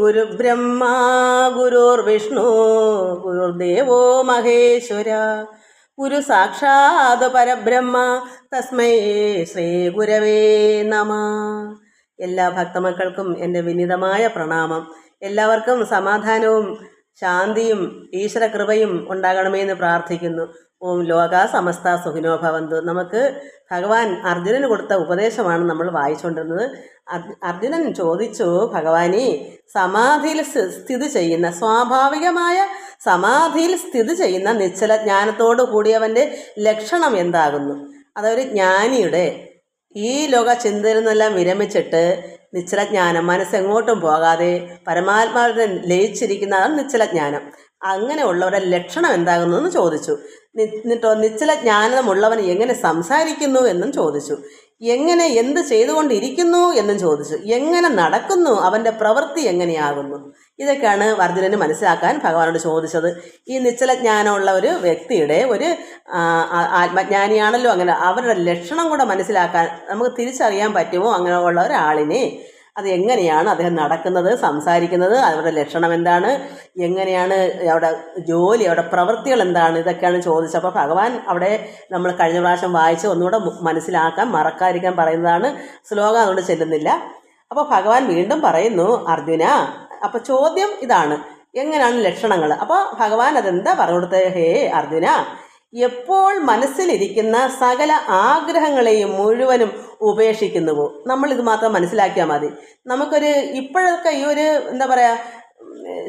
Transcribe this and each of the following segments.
ഗുരുബ്രഹ്മ ഗുരുർവിഷ്ണു ഗുരുദേവോ മഹേശ്വര. ഗുരു സാക്ഷാത് പരബ്രഹ്മ തസ്മൈ ശ്രീ ഗുരവേ നമ. എല്ലാ ഭക്തമക്കൾക്കും എന്റെ വിനിതമായ പ്രണാമം. എല്ലാവർക്കും സമാധാനവും ശാന്തിയും ഈശ്വരകൃപയും ഉണ്ടാകണമെന്ന് പ്രാർത്ഥിക്കുന്നു. ഓം ലോക സമസ്ത സുഖിനോഭവന്തു നമുക്ക് ഭഗവാൻ അർജുനന് കൊടുത്ത ഉപദേശമാണ് നമ്മൾ വായിച്ചുകൊണ്ടിരുന്നത്. അർ- അർജുനൻ ചോദിച്ചു ഭഗവാനെ സമാധിയിൽ സ്ഥിതി ചെയ്യുന്ന സ്വാഭാവികമായ സമാധിയിൽ സ്ഥിതി ചെയ്യുന്ന നിശ്ചല ജ്ഞാനത്തോടു കൂടിയവന്റെ ലക്ഷണം എന്താകുന്നു? അതൊരു ജ്ഞാനിയുടെ ഈ ലോക ചിന്തയിൽ നിന്നെല്ലാം വിരമിച്ചിട്ട് നിശ്ചലജ്ഞാനം മനസ്സെങ്ങോട്ടും പോകാതെ പരമാത്മാവിനെ ലയിച്ചിരിക്കുന്നതാണ് നിശ്ചലജ്ഞാനം അങ്ങനെയുള്ളവരുടെ ലക്ഷണം എന്താകുന്നതെന്ന് ചോദിച്ചു. എന്നിട്ടോ നിശ്ചല ജ്ഞാനമുള്ളവൻ എങ്ങനെ സംസാരിക്കുന്നു എന്നും ചോദിച്ചു. എങ്ങനെ എന്ത് ചെയ്തുകൊണ്ടിരിക്കുന്നു എന്നും ചോദിച്ചു. എങ്ങനെ നടക്കുന്നു അവന്റെ പ്രവൃത്തി എങ്ങനെയാകുന്നു. ഇതൊക്കെയാണ് അർജുനന് മനസ്സിലാക്കാൻ ഭഗവാനോട് ചോദിച്ചത്. ഈ നിശ്ചല ജ്ഞാനമുള്ള ഒരു വ്യക്തിയുടെ ഒരു ആത്മജ്ഞാനിയാണല്ലോ. അങ്ങനെ അവരുടെ ലക്ഷണം കൂടെ മനസ്സിലാക്കാൻ നമുക്ക് തിരിച്ചറിയാൻ പറ്റുമോ? അങ്ങനെയുള്ള ഒരാളിനെ അത് എങ്ങനെയാണ് അദ്ദേഹം നടക്കുന്നത് സംസാരിക്കുന്നത് അവരുടെ ലക്ഷണം എന്താണ് എങ്ങനെയാണ് അവിടെ ജോലി അവിടെ പ്രവൃത്തികൾ എന്താണ് ഇതൊക്കെയാണ് ചോദിച്ചപ്പോൾ ഭഗവാൻ അവിടെ നമ്മൾ കഴിഞ്ഞ പ്രാവശ്യം വായിച്ച് ഒന്നുകൂടെ മനസ്സിലാക്കാൻ മറക്കാതിരിക്കാൻ പറയുന്നതാണ് ശ്ലോകം അതുകൊണ്ട് ചെല്ലുന്നില്ല. അപ്പോൾ ഭഗവാൻ വീണ്ടും പറയുന്നു അർജുന അപ്പോൾ ചോദ്യം ഇതാണ് എങ്ങനെയാണ് ലക്ഷണങ്ങൾ? അപ്പോൾ ഭഗവാൻ അതെന്താ പറഞ്ഞു കൊടുത്തത്? ഹേ അർജുന എപ്പോൾ മനസ്സിലിരിക്കുന്ന സകല ആഗ്രഹങ്ങളെയും മുഴുവനും ഉപേക്ഷിക്കുന്നുവോ? നമ്മൾ ഇത് മാത്രം മനസ്സിലാക്കിയാൽ മതി. നമുക്കൊരു ഇപ്പോഴൊക്കെ ഈ ഒരു എന്താ പറയുക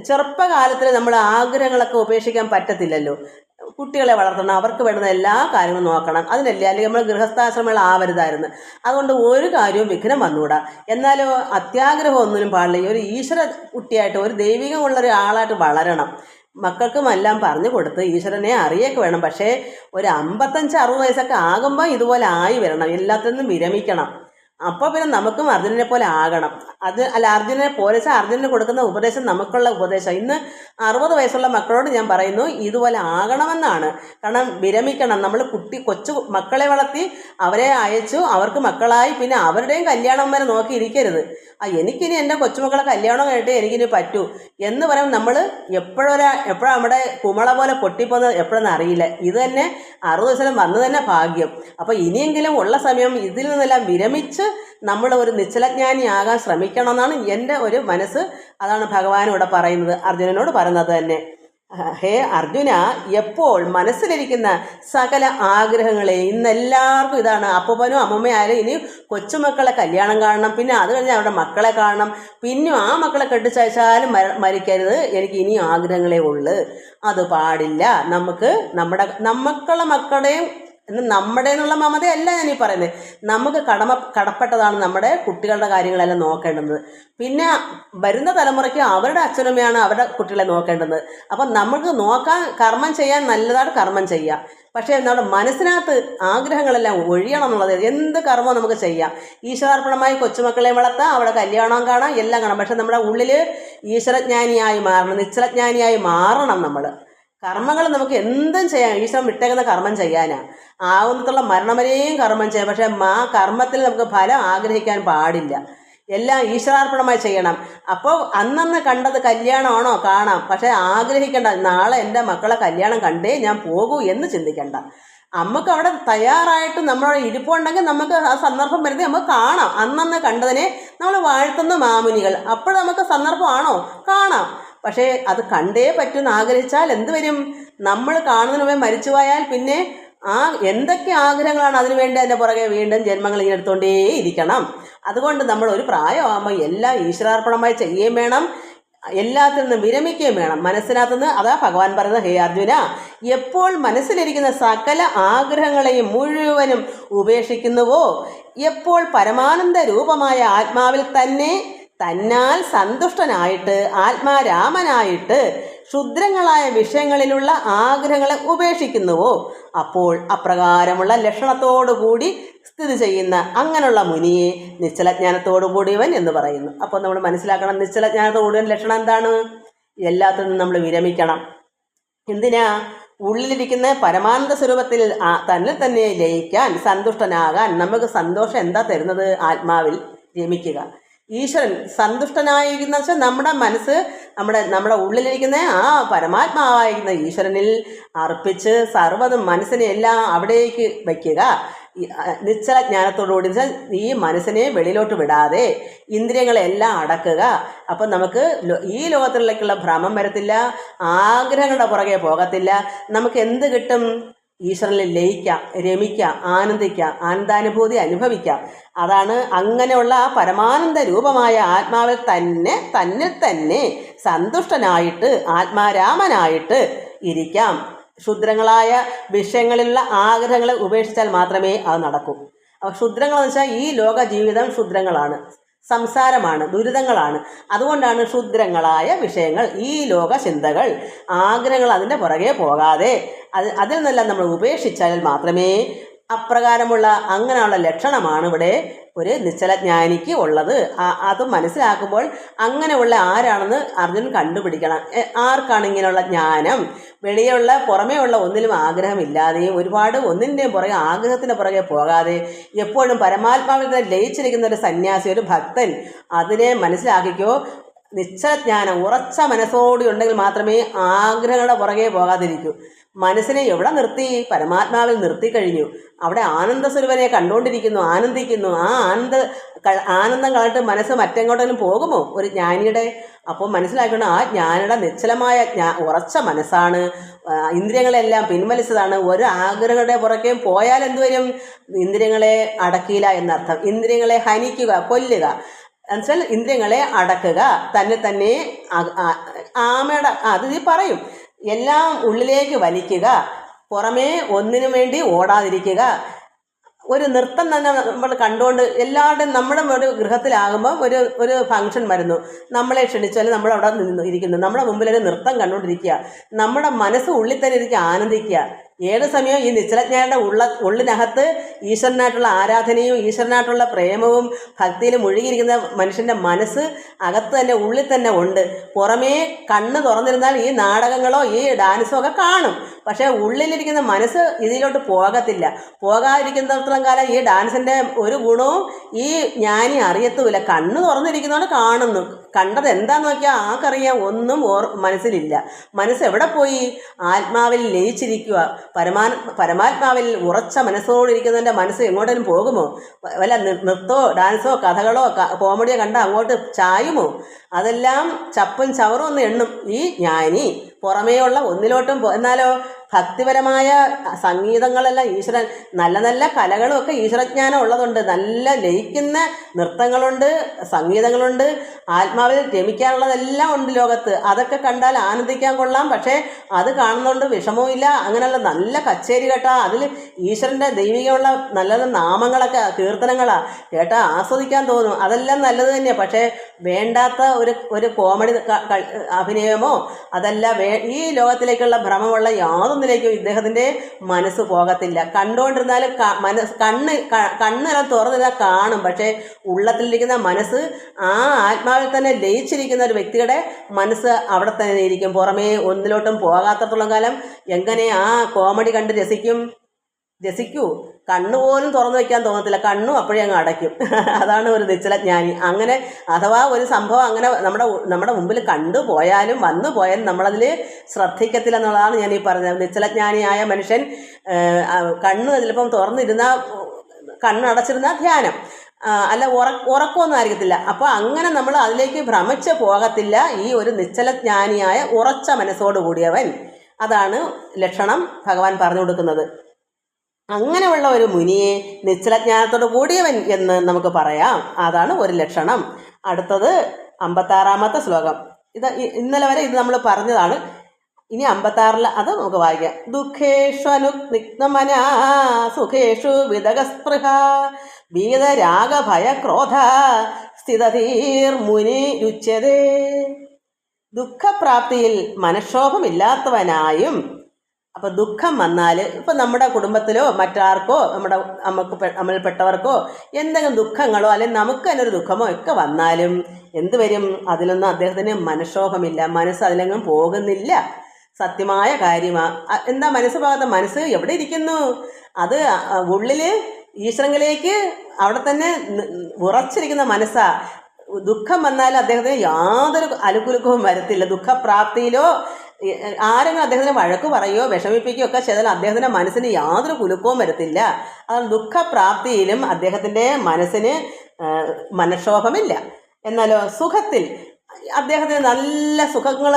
ചെറുപ്പകാലത്തിൽ നമ്മൾ ആഗ്രഹങ്ങളൊക്കെ ഉപേക്ഷിക്കാൻ പറ്റത്തില്ലല്ലോ. കുട്ടികളെ വളർത്തണം അവർക്ക് വേണ്ടുന്ന എല്ലാ കാര്യങ്ങളും നോക്കണം. അതിനല്ലേ? അല്ലെങ്കിൽ നമ്മൾ ഗൃഹസ്ഥാശ്രമങ്ങൾ ആവരുതായിരുന്നു. അതുകൊണ്ട് ഒരു കാര്യവും വിഘ്നം വന്നുകൂടാ. എന്നാലോ അത്യാഗ്രഹം ഒന്നിനും പാടില്ല. ഒരു ഈശ്വര കുട്ടിയായിട്ട് ഒരു ദൈവികമുള്ള ഒരു ആളായിട്ട് വളരണം. മക്കൾക്കും എല്ലാം പറഞ്ഞു കൊടുത്ത് ഈശ്വരനെ അറിയൊക്കെ വേണം. പക്ഷേ ഒരു അമ്പത്തഞ്ച് അറുപത് വയസ്സൊക്കെ ആകുമ്പോൾ ഇതുപോലെ ആയി വരണം. എല്ലാത്തിൽ നിന്നും വിരമിക്കണം. അപ്പോൾ പിന്നെ നമുക്കും അർജുനനെ പോലെ ആകണം. അത് അല്ല അർജുനെ പോലെ അർജുനന് കൊടുക്കുന്ന ഉപദേശം നമുക്കുള്ള ഉപദേശം. ഇന്ന് അറുപത് വയസ്സുള്ള മക്കളോട് ഞാൻ പറയുന്നു ഇതുപോലെ ആകണമെന്നാണ്. കാരണം വിരമിക്കണം. നമ്മൾ കുട്ടി കൊച്ചു മക്കളെ വളർത്തി അവരെ അയച്ചു അവർക്ക് മക്കളായി പിന്നെ അവരുടെയും കല്യാണം വരെ നോക്കിയിരിക്കരുത് ആ എനിക്കിനി എന്റെ കൊച്ചുമക്കളെ കല്യാണം കേട്ട് എനിക്കിനി പറ്റൂ. എന്ന് പറയുമ്പോൾ നമ്മൾ എപ്പോഴൊരാ എപ്പോഴാണ് നമ്മുടെ കുമള പോലെ പൊട്ടിപ്പോകുന്നത് എപ്പോഴെന്ന് അറിയില്ല. ഇത് തന്നെ അറുപത് ദിവസം വന്നു തന്നെ ഭാഗ്യം. അപ്പോൾ ഇനിയെങ്കിലും ഉള്ള സമയം ഇതിൽ നിന്നെല്ലാം വിരമിച്ച് നമ്മൾ ഒരു നിശ്ചലജ്ഞാനിയാകാൻ ശ്രമിക്കണമെന്നാണ് എന്റെ ഒരു മനസ്സ് അതാണ് ഭഗവാൻ ഇവിടെ പറയുന്നത്. അർജുനനോട് പറയുന്നത് തന്നെ ഹേ അർജുന എപ്പോൾ മനസ്സിലിരിക്കുന്ന സകല ആഗ്രഹങ്ങളെ ഇന്ന് എല്ലാവർക്കും ഇതാണ്. അപ്പൂപ്പനും അമ്മമ്മയായാലും ഇനി കൊച്ചുമക്കളെ കല്യാണം കാണണം പിന്നെ അത് കഴിഞ്ഞ് അവരുടെ മക്കളെ കാണണം. പിന്നെ ആ മക്കളെ കെട്ടിച്ചയച്ചാലും മര മരിക്കരുത്. എനിക്ക് ഇനിയും ആഗ്രഹങ്ങളേ ഉള്ളു. അത് പാടില്ല. നമുക്ക് നമ്മുടെ നമ്മക്കളെ മക്കളുടെയും എന്ന് നമ്മുടെ എന്നുള്ള മമതയല്ല ഞാനീ പറയുന്നത് നമുക്ക് കടമ കടപ്പെട്ടതാണ് നമ്മുടെ കുട്ടികളുടെ കാര്യങ്ങളെല്ലാം നോക്കേണ്ടത്. പിന്നെ വരുന്ന തലമുറയ്ക്ക് അവരുടെ അച്ഛനമ്മയാണ് അവരുടെ കുട്ടികളെ നോക്കേണ്ടത്. അപ്പം നമുക്ക് നോക്കാൻ കർമ്മം ചെയ്യാൻ നല്ലതായിട്ട് കർമ്മം ചെയ്യാം. പക്ഷേ നമ്മുടെ മനസ്സിനകത്ത് ആഗ്രഹങ്ങളെല്ലാം ഒഴിയണം എന്നുള്ളത് എന്ത് കർമ്മവും നമുക്ക് ചെയ്യാം. ഈശ്വരാർപ്പണമായി കൊച്ചുമക്കളെ വളർത്താം അവിടെ കല്യാണം കാണാം എല്ലാം കാണാം. പക്ഷേ നമ്മുടെ ഉള്ളിൽ ഈശ്വരജ്ഞാനിയായി മാറണം നിശ്ചലജ്ഞാനിയായി മാറണം നമ്മൾ കർമ്മങ്ങൾ നമുക്ക് എന്തും ചെയ്യാം. ഈശ്വരൻ വിട്ടേക്കുന്ന കർമ്മം ചെയ്യാനാ. ആവുന്നതുള്ള മരണം വരെയും കർമ്മം ചെയ്യാം. പക്ഷേ ആ കർമ്മത്തിൽ നമുക്ക് ഫലം ആഗ്രഹിക്കാൻ പാടില്ല. എല്ലാം ഈശ്വരാർപ്പണമായി ചെയ്യണം. അപ്പോൾ അന്നന്ന് കണ്ടത് കല്യാണമാണോ? കാണാം. പക്ഷേ ആഗ്രഹിക്കേണ്ട നാളെ എന്റെ മക്കളെ കല്യാണം കണ്ടേ ഞാൻ പോകൂ എന്ന് ചിന്തിക്കണ്ട. നമുക്ക് അവിടെ തയ്യാറായിട്ട് നമ്മളവിടെ ഇരിപ്പുണ്ടെങ്കിൽ നമുക്ക് ആ സന്ദർഭം വരുന്നത് നമുക്ക് കാണാം. അന്നന്ന് കണ്ടതിനെ നമ്മൾ വാഴ്ത്തുന്ന മാമുനികൾ. അപ്പോൾ നമുക്ക് സന്ദർഭമാണോ? കാണാം. പക്ഷേ അത് കണ്ടേ പറ്റുമെന്ന് ആഗ്രഹിച്ചാൽ എന്ത് വരും? നമ്മൾ കാണുന്നതിന് മുമ്പേ മരിച്ചു പോയാൽ പിന്നെ ആ എന്തൊക്കെ ആഗ്രഹങ്ങളാണ് അതിനു വേണ്ടി അതിന്റെ പുറകെ വീണ്ടും ജന്മങ്ങൾ ഇങ്ങനെ എടുത്തുകൊണ്ടേ ഇരിക്കണം. അതുകൊണ്ട് നമ്മൾ ഒരു പ്രായമാകുമ്പോൾ എല്ലാം ഈശ്വരാർപ്പണമായി ചെയ്യുകയും വേണം. എല്ലാത്തിൽ നിന്നും വിരമിക്കുകയും വേണം. മനസ്സിനകത്തു നിന്ന് അതാ ഭഗവാൻ പറയുന്നത് ഹേ അർജുന എപ്പോൾ മനസ്സിലിരിക്കുന്ന സകല ആഗ്രഹങ്ങളെയും മുഴുവനും ഉപേക്ഷിക്കുന്നുവോ? എപ്പോൾ പരമാനന്ദ രൂപമായ ആത്മാവിൽ തന്നെ തന്നാൽ സന്തുഷ്ടനായിട്ട് ആത്മാരാമനായിട്ട് ക്ഷുദ്രങ്ങളായ വിഷയങ്ങളിലുള്ള ആഗ്രഹങ്ങളെ ഉപേക്ഷിക്കുന്നുവോ? അപ്പോൾ അപ്രകാരമുള്ള ലക്ഷണത്തോടുകൂടി സ്ഥിതി ചെയ്യുന്ന അങ്ങനെയുള്ള മുനിയെ നിശ്ചലജ്ഞാനത്തോടുകൂടിയവൻ എന്ന് പറയുന്നു. അപ്പോൾ നമ്മൾ മനസ്സിലാക്കണം നിശ്ചലജ്ഞാനത്തോടുകൂടിയ ലക്ഷണം എന്താണ്? എല്ലാത്തിൽ നിന്നും നമ്മൾ വിരമിക്കണം. എന്തിനാ? ഉള്ളിലിരിക്കുന്ന പരമാനന്ദ സ്വരൂപത്തിൽ തന്നെ തന്നെ ലയിക്കാൻ സന്തുഷ്ടനാകാൻ നമുക്ക് സന്തോഷം എന്താ തരുന്നത്? ആത്മാവിൽ രമിക്കുക ഈശ്വരൻ സന്തുഷ്ടനായിരിക്കുന്ന വെച്ചാൽ നമ്മുടെ മനസ്സ് നമ്മുടെ നമ്മുടെ ഉള്ളിലിരിക്കുന്ന ആ പരമാത്മാവായിരിക്കുന്ന ഈശ്വരനിൽ അർപ്പിച്ച് സർവതും മനസ്സിനെ എല്ലാം അവിടേക്ക് വയ്ക്കുക. നിശ്ചല ജ്ഞാനത്തോടുകൂടി ഈ മനസ്സിനെ വെളിയിലോട്ട് വിടാതെ ഇന്ദ്രിയങ്ങളെല്ലാം അടക്കുക. അപ്പം നമുക്ക് ഈ ലോകത്തിലേക്കുള്ള ഭ്രമം വരത്തില്ല ആഗ്രഹങ്ങളുടെ പുറകെ പോകത്തില്ല. നമുക്ക് എന്ത് കിട്ടും? ഈശ്വരനിൽ ലയിക്കാം രമിക്കാം ആനന്ദിക്കാം ആനന്ദാനുഭൂതി അനുഭവിക്കാം. അതാണ് അങ്ങനെയുള്ള ആ പരമാനന്ദ രൂപമായ ആത്മാവിൽ തന്നെ തന്നിൽ തന്നെ സന്തുഷ്ടനായിട്ട് ആത്മാരാമനായിട്ട് ഇരിക്കാം. ക്ഷുദ്രങ്ങളായ വിഷയങ്ങളിലുള്ള ആഗ്രഹങ്ങളെ ഉപേക്ഷിച്ചാൽ മാത്രമേ അത് നടക്കൂ. അപ്പോൾ ക്ഷുദ്രങ്ങളെന്ന് വെച്ചാൽ ഈ ലോക ജീവിതം ക്ഷുദ്രങ്ങളാണ് സംസാരമാണ് ദുരിതങ്ങളാണ്. അതുകൊണ്ടാണ് ക്ഷുദ്രങ്ങളായ വിഷയങ്ങൾ ഈ ലോക ചിന്തകൾ ആഗ്രഹങ്ങൾ അതിന്റെ പുറകെ പോകാതെ അത് അതിൽ നിന്നെല്ലാം നമ്മൾ ഉപേക്ഷിച്ചാൽ മാത്രമേ അപ്രകാരമുള്ള അങ്ങനെയുള്ള ലക്ഷണമാണ് ഇവിടെ ഒരു നിശ്ചലജ്ഞാനിക്ക് ഉള്ളത്. അത് മനസ്സിലാക്കുമ്പോൾ അങ്ങനെയുള്ള ആരാണെന്ന് അർജുൻ കണ്ടുപിടിക്കണം. ആർക്കാണ് ഇങ്ങനെയുള്ള ജ്ഞാനം? വെളിയുള്ള പുറമേ ഉള്ള ഒന്നിലും ആഗ്രഹമില്ലാതെയും ഒരുപാട് ഒന്നിന്റെയും പുറകെ ആഗ്രഹത്തിന് പുറകെ പോകാതെ എപ്പോഴും പരമാത്മാവിൽ തന്നെ ലയിച്ചിരിക്കുന്ന ഒരു സന്യാസി ഒരു ഭക്തൻ അതിനെ മനസ്സിലാക്കിക്കോ. നിശ്ചലജ്ഞാനം ഉറച്ച മനസ്സോടെ ഉണ്ടെങ്കിൽ മാത്രമേ ആഗ്രഹങ്ങളുടെ പുറകെ പോകാതിരിക്കൂ. മനസ്സിനെ എവിടെ നിർത്തി? പരമാത്മാവിൽ നിർത്തി കഴിഞ്ഞു. അവിടെ ആനന്ദസ്വരൂപനെ കണ്ടുകൊണ്ടിരിക്കുന്നു ആനന്ദിക്കുന്നു. ആ ആനന്ദ ആനന്ദം കളഞ്ഞിട്ട് മനസ്സ് മറ്റെങ്ങോട്ടെങ്കിലും പോകുമോ ഒരു ജ്ഞാനിയുടെ? അപ്പോൾ മനസ്സിലാക്കണം ആ ജ്ഞാനിയുടെ നിശ്ചലമായ ജ്ഞാ ഉറച്ച മനസ്സാണ്. ഇന്ദ്രിയങ്ങളെല്ലാം പിൻവലിച്ചതാണ്. ഒരു ആഗ്രഹങ്ങളുടെ പുറകെ പോയാൽ എന്തുവരും ഇന്ദ്രിയങ്ങളെ അടക്കിയില്ല എന്നർത്ഥം. ഇന്ദ്രിയങ്ങളെ ഹനിക്കുക കൊല്ലുക. എന്നുവെച്ചാൽ ഇന്ദ്രിയങ്ങളെ അടക്കുക തന്നെ തന്നെ ആമയുടെ അത് പറയും. എല്ലാം ഉള്ളിലേക്ക് വലിക്കുക പുറമേ ഒന്നിനു വേണ്ടി ഓടാതിരിക്കുക. ഒരു നൃത്തം തന്നെ നമ്മൾ കണ്ടുകൊണ്ട് എല്ലാവരുടെയും നമ്മുടെ ഒരു ഗൃഹത്തിലാകുമ്പോൾ ഒരു ഒരു ഫംഗ്ഷൻ വരുന്നു. നമ്മളെ ക്ഷണിച്ചാൽ നമ്മൾ അവിടെ നിന്ന് ഇരിക്കുന്നു. നമ്മുടെ മുമ്പിൽ ഒരു നൃത്തം കണ്ടുകൊണ്ടിരിക്കുക. നമ്മുടെ മനസ്സ് ഉള്ളിൽ തന്നെ ഇരിക്കുക ആനന്ദിക്കുക. ഏത് സമയവും ഈ നിശ്ചലജ്ഞാനയുടെ ഉള്ള ഉള്ളിനകത്ത് ഈശ്വരനായിട്ടുള്ള ആരാധനയും ഈശ്വരനായിട്ടുള്ള പ്രേമവും ഭക്തിയിൽ മുഴുകിയിരിക്കുന്ന മനുഷ്യന്റെ മനസ്സ് അകത്ത് തന്നെ ഉള്ളിൽ തന്നെ ഉണ്ട്. പുറമേ കണ്ണ് തുറന്നിരുന്നാൽ ഈ നാടകങ്ങളോ ഈ ഡാൻസോ ഒക്കെ കാണും. പക്ഷേ ഉള്ളിലിരിക്കുന്ന മനസ്സ് ഇതിലോട്ട് പോകത്തില്ല. പോകാതിരിക്കുന്നിടത്തോളം കാലം ഈ ഡാൻസിന്റെ ഒരു ഗുണവും ഈ ജ്ഞാനി അറിയത്തുമില്ല. കണ്ണ് തുറന്നിരിക്കുന്നതുകൊണ്ട് കാണുന്നു. കണ്ടത് എന്താന്ന് നോക്കിയാൽ ആർക്കറിയാം? ഒന്നും ഓർ മനസ്സിലില്ല. മനസ്സ് എവിടെ പോയി? ആത്മാവിൽ ലയിച്ചിരിക്കുക പരമാ പരമാത്മാവിൽ ഉറച്ച മനസ്സോടിരിക്കുന്നതിന്റെ മനസ്സ് എങ്ങോട്ടേലും പോകുമോ? വല്ല നൃത്തമോ ഡാൻസോ കഥകളോ കോമഡിയോ കണ്ട അങ്ങോട്ട് ചായുമോ? അതെല്ലാം ചപ്പും ചവറും ഒന്ന് എണ്ണും ഈ ജ്ഞാനി പുറമേയുള്ള ഒന്നിലോട്ടും എന്നാലോ ഭക്തിപരമായ സംഗീതങ്ങളെല്ലാം ഈശ്വരൻ നല്ല നല്ല കലകളും ഒക്കെ ഈശ്വരജ്ഞാനം ഉള്ളതുണ്ട്. നല്ല ലയിക്കുന്ന നൃത്തങ്ങളുണ്ട് സംഗീതങ്ങളുണ്ട്. ആത്മാവിൽ രമിക്കാനുള്ളതെല്ലാം ഉണ്ട് ലോകത്ത്. അതൊക്കെ കണ്ടാൽ ആനന്ദിക്കാൻ കൊള്ളാം. പക്ഷേ അത് കാണുന്നതുകൊണ്ട് വിഷമവും ഇല്ല അങ്ങനെയുള്ള നല്ല കച്ചേരി കേട്ടാ അതിൽ ഈശ്വരന്റെ ദൈവികമുള്ള നല്ല നല്ല നാമങ്ങളൊക്കെ കീർത്തനങ്ങളാ കേട്ടാ ആസ്വദിക്കാൻ തോന്നും. അതെല്ലാം നല്ലത് തന്നെയാണ് പക്ഷേ വേണ്ടാത്ത ഒരു ഒരു കോമഡി അഭിനയമോ അതല്ല ഈ ലോകത്തിലേക്കുള്ള ഭ്രമമുള്ള യാതൊന്നിലേക്കും ഇദ്ദേഹത്തിന്റെ മനസ്സ് പോകത്തില്ല. കണ്ടുകൊണ്ടിരുന്നാൽ മനസ്സ് കണ്ണ് കണ്ണെല്ലാം തുറന്നിരുന്നാൽ കാണും. പക്ഷേ ഉള്ളത്തിലിരിക്കുന്ന മനസ്സ് ആ ആത്മാവിൽ തന്നെ ലയിച്ചിരിക്കുന്ന ഒരു വ്യക്തിയുടെ മനസ്സ് അവിടെ തന്നെ ഇരിക്കും. പുറമേ ഒന്നിലോട്ടും പോകാത്തത്തോളം കാലം എങ്ങനെ ആ കോമഡി കണ്ട് രസിക്കും? രസിക്കൂ കണ്ണു പോലും തുറന്നു വയ്ക്കാൻ തോന്നത്തില്ല. കണ്ണും അപ്പോഴേ അങ്ങ് അടയ്ക്കും. അതാണ് ഒരു നിശ്ചലജ്ഞാനി അങ്ങനെ അഥവാ ഒരു സംഭവം അങ്ങനെ നമ്മുടെ നമ്മുടെ മുമ്പിൽ കണ്ടു പോയാലും വന്നു പോയാലും നമ്മളതിൽ ശ്രദ്ധിക്കത്തില്ല എന്നുള്ളതാണ് ഞാൻ ഈ പറഞ്ഞത്. നിശ്ചലജ്ഞാനിയായ മനുഷ്യൻ കണ്ണ് ചിലപ്പം തുറന്നിരുന്ന കണ്ണടച്ചിരുന്ന ധ്യാനം. അല്ല ഉറ ഉറക്കമൊന്നും ആയിരിക്കത്തില്ല. അപ്പോൾ അങ്ങനെ നമ്മൾ അതിലേക്ക് ഭ്രമിച്ച് പോകത്തില്ല ഈ ഒരു നിശ്ചലജ്ഞാനിയായ ഉറച്ച മനസ്സോട് കൂടിയവൻ അതാണ് ലക്ഷണം ഭഗവാൻ പറഞ്ഞു കൊടുക്കുന്നത്. അങ്ങനെയുള്ള ഒരു മുനിയെ നിശ്ചലജ്ഞാനത്തോട് കൂടിയവൻ എന്ന് നമുക്ക് പറയാം. അതാണ് ഒരു ലക്ഷണം. അടുത്തത് അമ്പത്താറാമത്തെ ശ്ലോകം. ഇത് ഇന്നലെ വരെ ഇത് നമ്മൾ പറഞ്ഞതാണ്. ഇനി അമ്പത്താറിൽ അത് നമുക്ക് വായിക്കാം. ദുഃഖേഷു അനുനിഗ്നമനാ സുഖേഷു വിതകസ്പൃഹ ഭീതരാഗഭയക്രോധ ഭയ ക്രോധ സ്ഥിതധീർ മുനി രുച്യതേ. ദുഃഖപ്രാപ്തിയിൽ മനക്ഷോഭമില്ലാത്തവനായും അപ്പോൾ ദുഃഖം വന്നാൽ ഇപ്പം നമ്മുടെ കുടുംബത്തിലോ മറ്റാർക്കോ നമ്മുടെ നമുക്ക് നമ്മൾപ്പെട്ടവർക്കോ എന്തെങ്കിലും ദുഃഖങ്ങളോ അല്ലെങ്കിൽ നമുക്ക് തന്നെ ഒരു ദുഃഖമോ ഒക്കെ വന്നാലും എന്ത് വരും? അതിലൊന്നും അദ്ദേഹത്തിന് മനഃക്ഷോഭമില്ല മനസ്സ് അതിലെങ്ങും പോകുന്നില്ല. സത്യമായ കാര്യമാണ് എന്താ മനസ്സ് പോകാത്ത? മനസ്സ് എവിടെ ഇരിക്കുന്നു? അത് ഉള്ളിൽ ഈശ്വരങ്ങളിലേക്ക് അവിടെ തന്നെ ഉറച്ചിരിക്കുന്ന മനസ്സാ. ദുഃഖം വന്നാൽ അദ്ദേഹത്തിന് യാതൊരു അലുക്കുലുക്കവും വരത്തില്ല. ദുഃഖപ്രാപ്തിയിലോ ആരെങ്കിലും അദ്ദേഹത്തിന് വഴക്ക് പറയുകയോ വിഷമിപ്പിക്കുകയോ ഒക്കെ ചെയ്താൽ അദ്ദേഹത്തിന്റെ മനസ്സിന് യാതൊരു കുലുക്കവും വരത്തില്ല. അത് ദുഃഖപ്രാപ്തിയിലും അദ്ദേഹത്തിന്റെ മനസ്സിന് മനക്ഷോഭമില്ല. എന്നാലോ സുഖത്തിൽ അദ്ദേഹത്തിന് നല്ല സുഖങ്ങൾ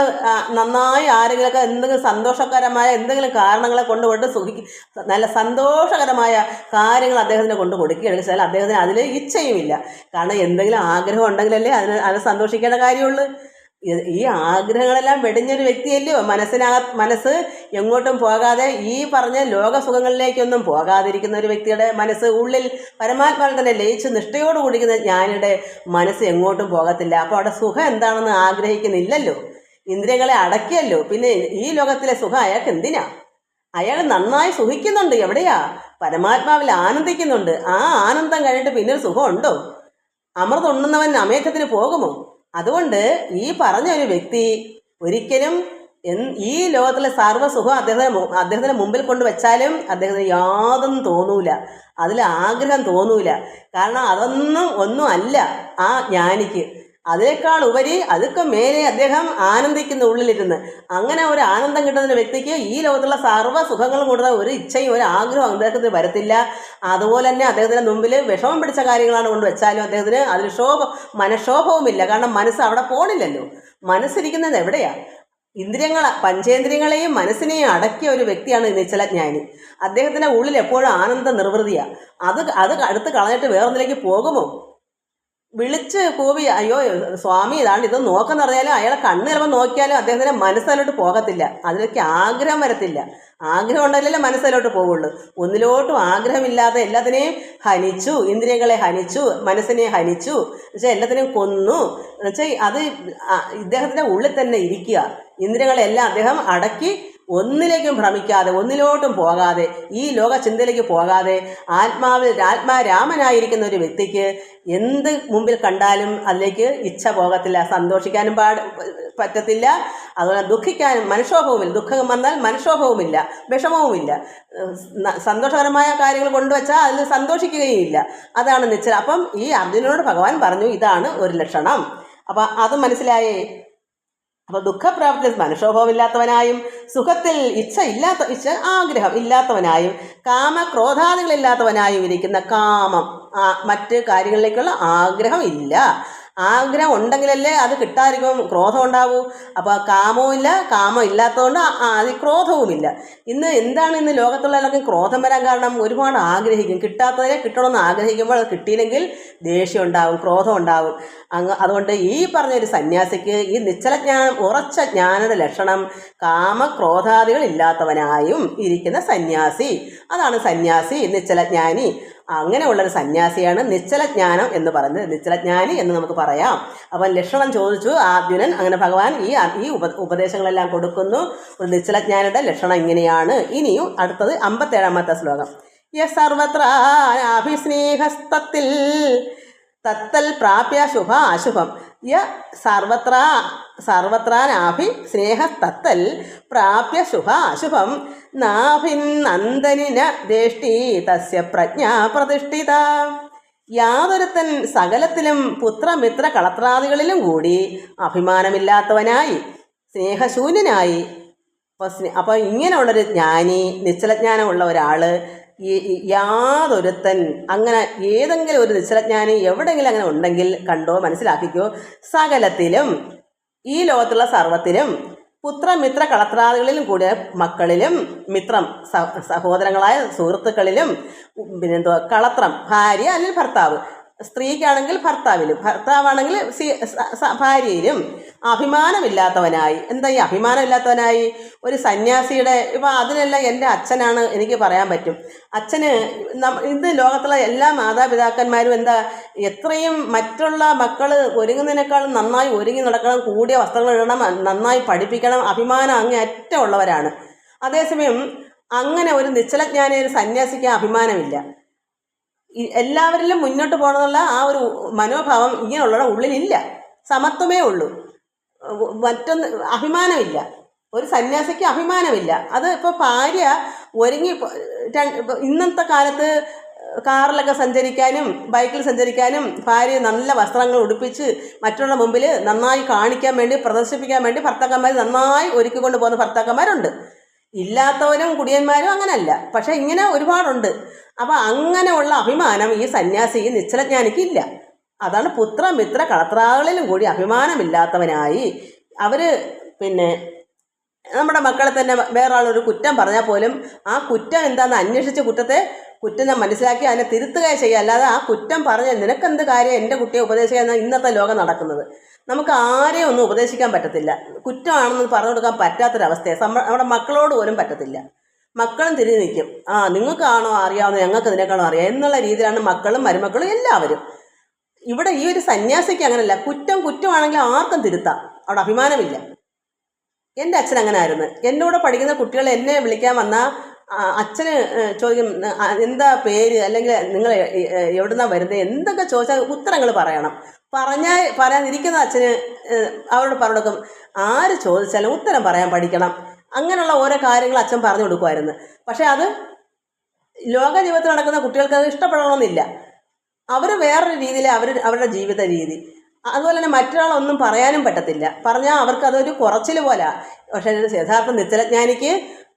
നന്നായി ആരെങ്കിലുമൊക്കെ എന്തെങ്കിലും സന്തോഷകരമായ എന്തെങ്കിലും കാരണങ്ങളെ കൊണ്ടുകൊണ്ട് സുഖി നല്ല സന്തോഷകരമായ കാര്യങ്ങൾ അദ്ദേഹത്തിന് കൊണ്ട് കൊടുക്കുകയാണെങ്കിൽ വെച്ചാൽ അദ്ദേഹത്തിന് അതിൽ ഇച്ഛയുമില്ല. കാരണം എന്തെങ്കിലും ആഗ്രഹം ഉണ്ടെങ്കിലല്ലേ അതിന് അത് സന്തോഷിക്കേണ്ട കാര്യമുള്ളൂ. ഈ ആഗ്രഹങ്ങളെല്ലാം വെടിഞ്ഞൊരു വ്യക്തിയല്ലയോ? മനസ്സിനക മനസ്സ് എങ്ങോട്ടും പോകാതെ ഈ പറഞ്ഞ ലോകസുഖങ്ങളിലേക്കൊന്നും പോകാതിരിക്കുന്ന ഒരു വ്യക്തിയുടെ മനസ്സ് ഉള്ളിൽ പരമാത്മാവിൽ തന്നെ ലയിച്ച് നിഷ്ഠയോട് കൂടിക്കുന്ന ജ്ഞാനിയുടെ മനസ്സ് എങ്ങോട്ടും പോകത്തില്ല. അപ്പോൾ അവിടെ സുഖം എന്താണെന്ന് ആഗ്രഹിക്കുന്നില്ലല്ലോ? ഇന്ദ്രിയങ്ങളെ അടക്കിയല്ലോ? പിന്നെ ഈ ലോകത്തിലെ സുഖം അയാൾക്ക് എന്തിനാ? അയാൾ നന്നായി സുഖിക്കുന്നുണ്ട്. എവിടെയാ? പരമാത്മാവിൽ ആനന്ദിക്കുന്നുണ്ട്. ആ ആനന്ദം കഴിഞ്ഞിട്ട് പിന്നൊരു സുഖമുണ്ടോ അമൃത് ഉണ്ണുന്നവൻ അമേഘത്തിന് പോകുമോ? അതുകൊണ്ട് ഈ പറഞ്ഞ ഒരു വ്യക്തി ഒരിക്കലും ഈ ലോകത്തിലെ സർവസുഖം അദ്ദേഹത്തിന് മു- അദ്ദേഹത്തിന് മുമ്പിൽ കൊണ്ടുവച്ചാലും അദ്ദേഹത്തിന് യാതൊന്നും തോന്നൂല. അതിൽ ആഗ്രഹം തോന്നൂല. കാരണം അതൊന്നും ഒന്നും അല്ല ആ ജ്ഞാനിക്ക്. അതിനേക്കാൾ ഉപരി അതൊക്കെ മേലെ അദ്ദേഹം ആനന്ദിക്കുന്ന ഉള്ളിലിരുന്ന്. അങ്ങനെ ഒരു ആനന്ദം കിട്ടുന്ന വ്യക്തിക്ക് ഈ ലോകത്തുള്ള സർവ സുഖങ്ങളും കൂടുതൽ ഒരു ഇച്ഛയും ഒരു ആഗ്രഹവും അദ്ദേഹത്തിന് വരത്തില്ല. അതുപോലെ തന്നെ അദ്ദേഹത്തിന് മുമ്പിൽ വിഷമം പിടിച്ച കാര്യങ്ങളാണ് കൊണ്ടുവച്ചാലും അദ്ദേഹത്തിന് അതിൽ ക്ഷോഭം മനഃക്ഷോഭവുമില്ല കാരണം മനസ്സ് അവിടെ പോണില്ലല്ലോ. മനസ്സിരിക്കുന്നത് എവിടെയാ? ഇന്ദ്രിയങ്ങൾ പഞ്ചേന്ദ്രിയങ്ങളെയും മനസ്സിനെയും അടക്കിയ ഒരു വ്യക്തിയാണ് നിശ്ചലജ്ഞാനി അദ്ദേഹത്തിന്റെ ഉള്ളിൽ എപ്പോഴും ആനന്ദ നിർവൃതിയാണ് അത് അത് അടുത്ത് കളഞ്ഞിട്ട് വേറൊന്നിലേക്ക് പോകുമോ? വിളിച്ച് കൂവി അയ്യോ സ്വാമി ഇതാണ്ട് ഇത് നോക്കെന്ന് പറഞ്ഞാലും അയാളെ കണ്ണ് ചിലപ്പോൾ നോക്കിയാലും അദ്ദേഹത്തിന്റെ മനസ്സിലോട്ട് പോകത്തില്ല. അതിലേക്ക് ആഗ്രഹം വരത്തില്ല. ആഗ്രഹം ഉണ്ടല്ലേ മനസ്സിലോട്ട് പോവുള്ളൂ. ഒന്നിലോട്ടും ആഗ്രഹമില്ലാതെ എല്ലാത്തിനെയും ഹനിച്ചു ഇന്ദ്രിയങ്ങളെ ഹനിച്ചു മനസ്സിനെ ഹനിച്ചു എന്നുവെച്ചാൽ എല്ലാത്തിനെയും കൊന്നു. എന്നുവെച്ചാൽ അത് ഇദ്ദേഹത്തിന്റെ ഉള്ളിൽ തന്നെ ഇരിക്കുക. ഇന്ദ്രിയങ്ങളെല്ലാം അദ്ദേഹം അടക്കി ഒന്നിലേക്കും ഭ്രമിക്കാതെ ഒന്നിലോട്ടും പോകാതെ ഈ ലോക ചിന്തയിലേക്ക് പോകാതെ ആത്മാവിൽ ആത്മാരാമനായിരിക്കുന്ന ഒരു വ്യക്തിക്ക് എന്ത് മുമ്പിൽ കണ്ടാലും അതിലേക്ക് ഇച്ഛ പോകത്തില്ല സന്തോഷിക്കാനും പാട് പറ്റത്തില്ല. അതുപോലെ ദുഃഖിക്കാനും മനുഷ്യോഭവുമില്ല ദുഃഖം വന്നാൽ മനുഷ്യോഭവുമില്ല വിഷമവുമില്ല. സന്തോഷകരമായ കാര്യങ്ങൾ കൊണ്ടുവച്ചാൽ അതിൽ സന്തോഷിക്കുകയില്ല. അതാണ് നിശ്ചയം. അപ്പം ഈ അർജുനനോട് ഭഗവാൻ പറഞ്ഞു ഇതാണ് ഒരു ലക്ഷണം. അപ്പം അത് മനസ്സിലായേ? അപ്പൊ ദുഃഖപ്രാപ്തി മനുഷ്യോഭവമില്ലാത്തവനായും സുഖത്തിൽ ഇച്ഛ ഇല്ലാത്ത ഇച്ഛ ആഗ്രഹം ഇല്ലാത്തവനായും കാമക്രോധാദികളില്ലാത്തവനായും ഇരിക്കുന്ന കാമം മറ്റ് കാര്യങ്ങളിലേക്കുള്ള ആഗ്രഹം ഇല്ല. ആഗ്രഹം ഉണ്ടെങ്കിലല്ലേ അത് കിട്ടാതിരിക്കും ക്രോധം ഉണ്ടാവൂ. അപ്പോൾ കാമവും ഇല്ല കാമം ഇല്ലാത്തതുകൊണ്ട് ആ- ക്രോധവും ഇല്ല ക്രോധവുമില്ല. ഇന്ന് എന്താണ് ഇന്ന് ലോകത്തുള്ള എല്ലാവർക്കും ക്രോധം വരാൻ കാരണം? ഒരുപാട് ആഗ്രഹിക്കും. കിട്ടാത്തതിനെ കിട്ടണമെന്ന് ആഗ്രഹിക്കുമ്പോൾ അത് കിട്ടിയില്ലെങ്കിൽ ദേഷ്യം ഉണ്ടാവും ക്രോധം ഉണ്ടാവും. അങ്ങ് അതുകൊണ്ട് ഈ പറഞ്ഞൊരു സന്യാസിക്ക് ഈ നിശ്ചലജ്ഞാനം ഉറച്ച ജ്ഞാനയുടെ ലക്ഷണം കാമക്രോധാദികൾ ഇല്ലാത്തവനായും ഇരിക്കുന്ന സന്യാസി. അതാണ് സന്യാസി നിശ്ചലജ്ഞാനി അങ്ങനെയുള്ളൊരു സന്യാസിയാണ് നിശ്ചലജ്ഞാനം എന്ന് പറയുന്നത്. നിശ്ചലജ്ഞാനി എന്ന് നമുക്ക് പറയാം. അപ്പം ലക്ഷണം ചോദിച്ചു അർജുനൻ അങ്ങനെ ഭഗവാൻ ഈ ഈ ഉപ ഉപദേശങ്ങളെല്ലാം കൊടുക്കുന്നു. ഒരു നിശ്ചലജ്ഞാനിയുടെ ലക്ഷണം ഇങ്ങനെയാണ്. ഇനിയും അടുത്തത് അമ്പത്തേഴാമത്തെ ശ്ലോകം. യർവത്രാഭിസ്നേഹസ്തത്തിൽ തത്തൽ പ്രാപ്യ ശുഭ അശുഭം യ സർവത്ര സർവത്രാനാഭി പ്രാപ്യ ശുഭ അശുഭം നാഭിന്നന്ദനിന ദേഷ്ടി തസ്യ പ്രജ്ഞാ പ്രതിഷ്ഠിത. യാതൊരുത്തൻ സകലത്തിലും പുത്രമിത്ര കളത്രാദികളിലും കൂടി അഭിമാനമില്ലാത്തവനായി സ്നേഹശൂന്യനായി അപ്പോൾ സ്നേ അപ്പോൾ ഇങ്ങനെയുള്ളൊരു ജ്ഞാനി നിശ്ചലജ്ഞാനമുള്ള ഒരാൾ യാതൊരുത്തൻ അങ്ങനെ ഏതെങ്കിലും ഒരു നിശ്ചലജ്ഞാനി എവിടെയെങ്കിലും അങ്ങനെ ഉണ്ടെങ്കിൽ കണ്ടോ മനസ്സിലാക്കിക്കോ സകലത്തിലും ഈ ലോകത്തുള്ള സർവത്തിലും പുത്രമിത്ര കളത്രാദികളിലും കൂടിയ മക്കളിലും മിത്രം സഹോദരങ്ങളായ സുഹൃത്തുക്കളിലും പിന്നെന്തോ കളത്രം ഭാര്യ അല്ലെങ്കിൽ ഭർത്താവ് സ്ത്രീക്കാണെങ്കിൽ ഭർത്താവിലും ഭർത്താവാണെങ്കിൽ ഭാര്യയിലും അഭിമാനമില്ലാത്തവനായി. എന്തായി അഭിമാനമില്ലാത്തവനായി? ഒരു സന്യാസിയുടെ ഇപ്പം അതിനെല്ലാം എന്റെ അച്ഛനാണ് എനിക്ക് പറയാൻ പറ്റും. അച്ഛന് ഇന്ന് ലോകത്തുള്ള എല്ലാ മാതാപിതാക്കന്മാരും എന്താ എത്രയും മറ്റുള്ള മക്കൾ ഒരുങ്ങുന്നതിനേക്കാളും നന്നായി ഒരുങ്ങി നടക്കണം കൂടിയ വസ്ത്രങ്ങൾ ഇടണം നന്നായി പഠിപ്പിക്കണം അഭിമാനം അങ്ങേ ഉള്ളവരാണ്. അതേസമയം അങ്ങനെ ഒരു നിശ്ചലജ്ഞാനി ഒരു സന്യാസിക്ക് അഭിമാനമില്ല. എല്ലാവരിലും മുന്നോട്ട് പോകണമെന്നുള്ള ആ ഒരു മനോഭാവം ഇങ്ങനെയുള്ളവരുടെ ഉള്ളിലില്ല. സമത്വമേ ഉള്ളൂ. മറ്റൊന്ന് അഭിമാനമില്ല. ഒരു സന്യാസിക്ക് അഭിമാനമില്ല. അത് ഇപ്പോൾ ഭാര്യ ഒരുങ്ങി ഇന്നത്തെ കാലത്ത് കാറിലൊക്കെ സഞ്ചരിക്കാനും ബൈക്കിൽ സഞ്ചരിക്കാനും ഭാര്യ നല്ല വസ്ത്രങ്ങൾ ഉടുപ്പിച്ച് മറ്റുള്ള മുമ്പിൽ നന്നായി കാണിക്കാൻ വേണ്ടി പ്രദർശിപ്പിക്കാൻ വേണ്ടി ഭർത്താക്കന്മാർ നന്നായി ഒരുക്കിക്കൊണ്ട് പോകുന്ന ഭർത്താക്കന്മാരുണ്ട്. ഇല്ലാത്തവരും കുടിയന്മാരും അങ്ങനല്ല. പക്ഷെ ഇങ്ങനെ ഒരുപാടുണ്ട്. അപ്പോൾ അങ്ങനെയുള്ള അഭിമാനം ഈ സന്യാസി ഈ നിശ്ചലജ്ഞാനിക്ക് ഇല്ല. അതാണ് പുത്ര മിത്ര കളത്രാകളിലും കൂടി അഭിമാനമില്ലാത്തവനായി അവർ പിന്നെ നമ്മുടെ മക്കളെ തന്നെ വേറെ ആളൊരു കുറ്റം പറഞ്ഞാൽ പോലും ആ കുറ്റം എന്താണെന്ന് അന്വേഷിച്ച് കുറ്റത്തെ കുറ്റം മനസ്സിലാക്കി അതിനെ തിരുത്തുകയോ ചെയ്യുക അല്ലാതെ ആ കുറ്റം പറഞ്ഞ് നിനക്കെന്ത് കാര്യം എന്റെ കുട്ടിയെ ഉപദേശിക്കുക ഇന്നത്തെ ലോകം നടക്കുന്നത്? നമുക്ക് ആരെയും ഒന്നും ഉപദേശിക്കാൻ പറ്റത്തില്ല. കുറ്റമാണെന്ന് പറഞ്ഞു കൊടുക്കാൻ പറ്റാത്തൊരവസ്ഥയാണ് നമ്മ നമ്മുടെ മക്കളോട് പോലും പറ്റത്തില്ല. മക്കളും തിരിഞ്ഞ് നിൽക്കും. ആ നിങ്ങൾക്കാണോ അറിയാവുന്ന ഞങ്ങൾക്ക് ഇതിനേക്കാണോ അറിയാം? എന്നുള്ള രീതിയിലാണ് മക്കളും മരുമക്കളും എല്ലാവരും. ഇവിടെ ഈ ഒരു സന്യാസിക്ക് അങ്ങനെയല്ല കുറ്റം കുറ്റമാണെങ്കിൽ ആർക്കും തിരുത്താം. അവിടെ അഭിമാനമില്ല. എന്റെ അച്ഛൻ അങ്ങനെ ആയിരുന്നു എന്നോട് പഠിക്കുന്ന കുട്ടികൾ എന്നെ വിളിക്കാൻ വന്നാൽ അച്ഛന് ചോദിക്കും എന്താ പേര്? അല്ലെങ്കിൽ നിങ്ങൾ എവിടുന്നാ വരുന്നത് എന്തൊക്കെ ചോദിച്ചാൽ ഉത്തരങ്ങൾ പറയണം. പറഞ്ഞാൽ പറയാനിരിക്കുന്ന അച്ഛന് അവരോട് പറഞ്ഞു കൊടുക്കും ആര് ചോദിച്ചാലും ഉത്തരം പറയാൻ പഠിക്കണം. അങ്ങനെയുള്ള ഓരോ കാര്യങ്ങൾ അച്ഛൻ പറഞ്ഞു കൊടുക്കുമായിരുന്നു. പക്ഷേ അത് ലോക ജീവിതത്തിൽ നടക്കുന്ന കുട്ടികൾക്ക് അത് ഇഷ്ടപ്പെടണമെന്നില്ല. അവർ വേറൊരു രീതിയിൽ അവർ അവരുടെ ജീവിത രീതി. അതുപോലെ തന്നെ മറ്റൊരാളൊന്നും പറയാനും പറ്റത്തില്ല. പറഞ്ഞാൽ അവർക്കതൊരു കുറച്ചിൽ പോലെ. പക്ഷേ യഥാർത്ഥ നിത്യജ്ഞാനിക്ക്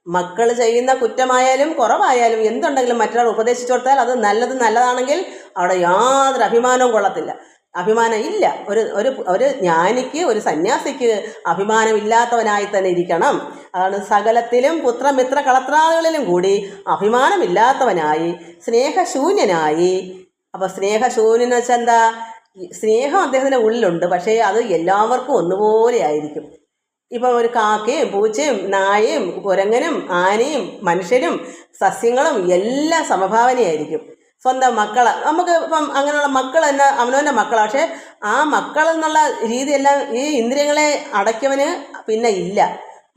മക്കൾ ചെയ്യുന്ന കുറ്റമായാലും കുറവായാലും എന്തുണ്ടെങ്കിലും മറ്റൊരാൾ ഉപദേശിച്ചു കൊടുത്താൽ അത് നല്ലത് നല്ലതാണെങ്കിൽ അവിടെ യാതൊരു അഭിമാനവും കൊള്ളത്തില്ല. അഭിമാനം ഇല്ല. ഒരു ഒരു ഒരു ജ്ഞാനിക്ക് ഒരു സന്യാസിക്ക് അഭിമാനമില്ലാത്തവനായി തന്നെ ഇരിക്കണം. അതാണ് സകലത്തിലും പുത്രമിത്ര കളത്രാളുകളിലും കൂടി അഭിമാനമില്ലാത്തവനായി സ്നേഹശൂന്യനായി. അപ്പോൾ സ്നേഹശൂന്യനെന്ന് വെച്ചാൽ എന്താ? സ്നേഹം അദ്ദേഹത്തിന്റെ ഉള്ളിലുണ്ട് പക്ഷേ അത് എല്ലാവർക്കും ഒന്നുപോലെ ആയിരിക്കും. ഇപ്പം ഒരു കാക്കയും പൂച്ചയും നായയും കുരങ്ങനും ആനയും മനുഷ്യരും സസ്യങ്ങളും എല്ലാം സമഭാവനയായിരിക്കും. സ്വന്തം മക്കളെ. നമുക്ക് ഇപ്പം അങ്ങനെയുള്ള മക്കൾ തന്നെ അവനവന്റെ മക്കളാണ് പക്ഷേ ആ മക്കൾ എന്നുള്ള രീതിയെല്ലാം ഈ ഇന്ദ്രിയങ്ങളെ അടയ്ക്കവന് പിന്നെ ഇല്ല.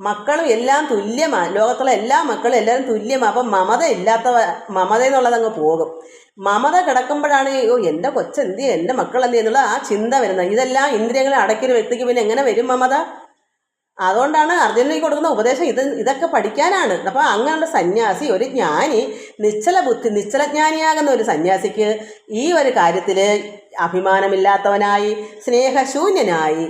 മക്കളും എല്ലാം തുല്യമാണ് ലോകത്തുള്ള എല്ലാ മക്കളും എല്ലാവരും തുല്യമാണ് അപ്പം മമത ഇല്ലാത്തവ മമത എന്നുള്ളത് അങ്ങ് പോകും. മമത കിടക്കുമ്പോഴാണ് ഓ എന്റെ കൊച്ചെന്തി എന്റെ മക്കൾ എന്തി എന്നുള്ള ആ ചിന്ത വരുന്നത്. ഇതെല്ലാം ഇന്ദ്രിയങ്ങളെ അടയ്ക്കുന്ന വ്യക്തിക്ക് പിന്നെ എങ്ങനെ വരും മമത? അതുകൊണ്ടാണ് അർജുനനിക്ക് കൊടുക്കുന്ന ഉപദേശം. ഇത് ഇതൊക്കെ പഠിക്കാനാണ്. അപ്പോൾ അങ്ങനെയുള്ള സന്യാസി ഒരു ജ്ഞാനി നിശ്ചല ബുദ്ധി നിശ്ചലജ്ഞാനിയാകുന്ന ഒരു സന്യാസിക്ക് ഈ ഒരു കാര്യത്തിൽ അഭിമാനമില്ലാത്തവനായി സ്നേഹശൂന്യനായി.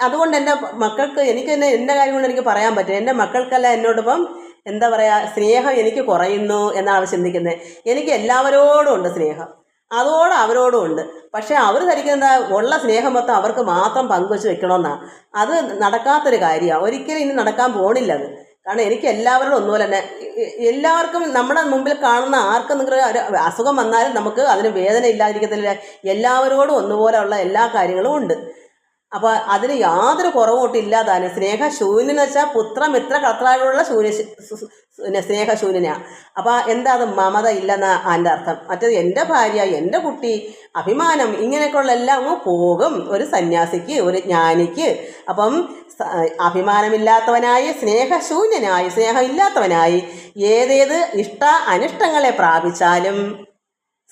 അതുകൊണ്ട് എന്റെ മക്കൾക്ക് എനിക്ക് തന്നെ എന്റെ കാര്യം കൊണ്ട് എനിക്ക് പറയാൻ പറ്റും എന്റെ മക്കൾക്കല്ല എന്നോടൊപ്പം എന്താ പറയുക സ്നേഹം എനിക്ക് കുറയുന്നു എന്നാണ് ചിന്തിക്കുന്നത്. എനിക്ക് എല്ലാവരോടും ഉണ്ട് സ്നേഹം. അതോടെ അവരോടും ഉണ്ട്. പക്ഷേ അവർ ധരിക്കുന്ന ഉള്ള സ്നേഹം മൊത്തം അവർക്ക് മാത്രം പങ്കുവെച്ച് വെക്കണമെന്നാണ് അത് നടക്കാത്തൊരു കാര്യമാണ് ഒരിക്കലും ഇനി നടക്കാൻ പോണില്ല അത്. കാരണം എനിക്ക് എല്ലാവരോടും ഒന്നുപോലെ തന്നെ എല്ലാവർക്കും നമ്മുടെ മുമ്പിൽ കാണുന്ന ആർക്കും ഒരു അസുഖം വന്നാലും നമുക്ക് അതിന് വേദന ഇല്ലാതിരിക്കത്തില്ല എല്ലാവരോടും ഒന്നുപോലെയുള്ള എല്ലാ കാര്യങ്ങളും ഉണ്ട്. അപ്പോൾ അതിന് യാതൊരു കുറവോട്ടും ഇല്ലാതാണ് സ്നേഹശൂന്യെന്ന് വെച്ചാൽ പുത്രമിത്ര കർത്താവിലുള്ള ശൂന്യ പിന്നെ സ്നേഹശൂന്യനാണ് അപ്പോൾ എന്താ അത് മമത ഇല്ലെന്ന അതിന്റെ അർത്ഥം. മറ്റേത് എന്റെ ഭാര്യ എന്റെ കുട്ടി അഭിമാനം ഇങ്ങനെയൊക്കെയുള്ള എല്ലാം പോകും. ഒരു സന്യാസിക്ക് ഒരു ജ്ഞാനിക്ക്. അപ്പം അഭിമാനമില്ലാത്തവനായി സ്നേഹശൂന്യനായി സ്നേഹമില്ലാത്തവനായി ഏതേത് ഇഷ്ട അനിഷ്ടങ്ങളെ പ്രാപിച്ചാലും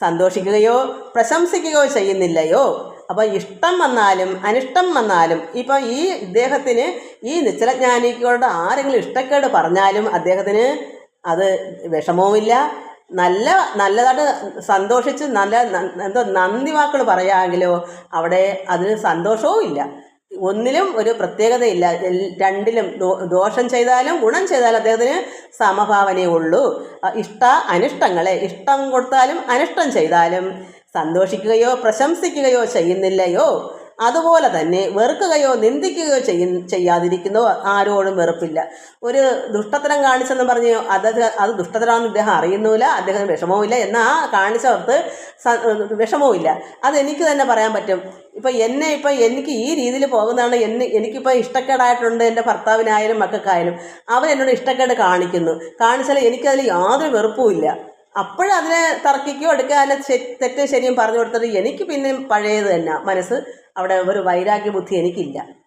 സന്തോഷിക്കുകയോ പ്രശംസിക്കുകയോ ചെയ്യുന്നില്ലയോ? അപ്പോൾ ഇഷ്ടം വന്നാലും അനിഷ്ടം വന്നാലും ഇപ്പോൾ ഈ ഇദ്ദേഹത്തിന് ഈ നിശ്ചലജ്ഞാനികളോട് ആരെങ്കിലും ഇഷ്ടക്കേട് പറഞ്ഞാലും അദ്ദേഹത്തിന് അത് വിഷമവുമില്ല. നല്ല നല്ലതായിട്ട് സന്തോഷിച്ച് നല്ല എന്തോ നന്ദി വാക്കുകൾ പറയാമെങ്കിലോ അവിടെ അതിന് സന്തോഷവും ഇല്ല. ഒന്നിലും ഒരു പ്രത്യേകതയില്ല. രണ്ടിലും ദോഷം ചെയ്താലും ഗുണം ചെയ്താലും അദ്ദേഹത്തിന് സമഭാവനയേ ഉള്ളൂ. ഇഷ്ട അനിഷ്ടങ്ങളെ ഇഷ്ടം കൊടുത്താലും അനിഷ്ടം ചെയ്താലും സന്തോഷിക്കുകയോ പ്രശംസിക്കുകയോ ചെയ്യുന്നില്ലയോ? അതുപോലെ തന്നെ വെറുക്കുകയോ നിന്ദിക്കുകയോ ചെയ്യ ചെയ്യാതിരിക്കുന്നോ ആരോടും വെറുപ്പില്ല. ഒരു ദുഷ്ടത്തരം കാണിച്ചെന്ന് പറഞ്ഞ് അത് അത് ദുഷ്ടത്തരമാണെന്ന് ഇദ്ദേഹം അറിയുന്നില്ല അദ്ദേഹം വിഷമവുമില്ല എന്നാൽ ആ കാണിച്ചവർക്ക് വിഷമവുമില്ല. അത് എനിക്ക് തന്നെ പറയാൻ പറ്റും. ഇപ്പം എന്നെ ഇപ്പം എനിക്ക് ഈ രീതിയിൽ പോകുന്നതാണ് എന്നെ എനിക്കിപ്പോൾ ഇഷ്ടക്കേടായിട്ടുണ്ട് എന്റെ ഭർത്താവിനായാലും മക്കൾക്കായാലും. അവൻ എന്നോട് ഇഷ്ടക്കേട് കാണിക്കുന്നു. കാണിച്ചാൽ എനിക്കതിൽ യാതൊരു വെറുപ്പുമില്ല. അപ്പോഴതിനെ തർക്കിക്കുകയോ എടുക്കുക അതിനെ തെറ്റ് ശരിയും പറഞ്ഞു കൊടുത്തത് എനിക്ക് പിന്നെ പഴയത് തന്നെ. മനസ്സ് അവിടെ ഒരു വൈരാഗ്യ ബുദ്ധി എനിക്കില്ല.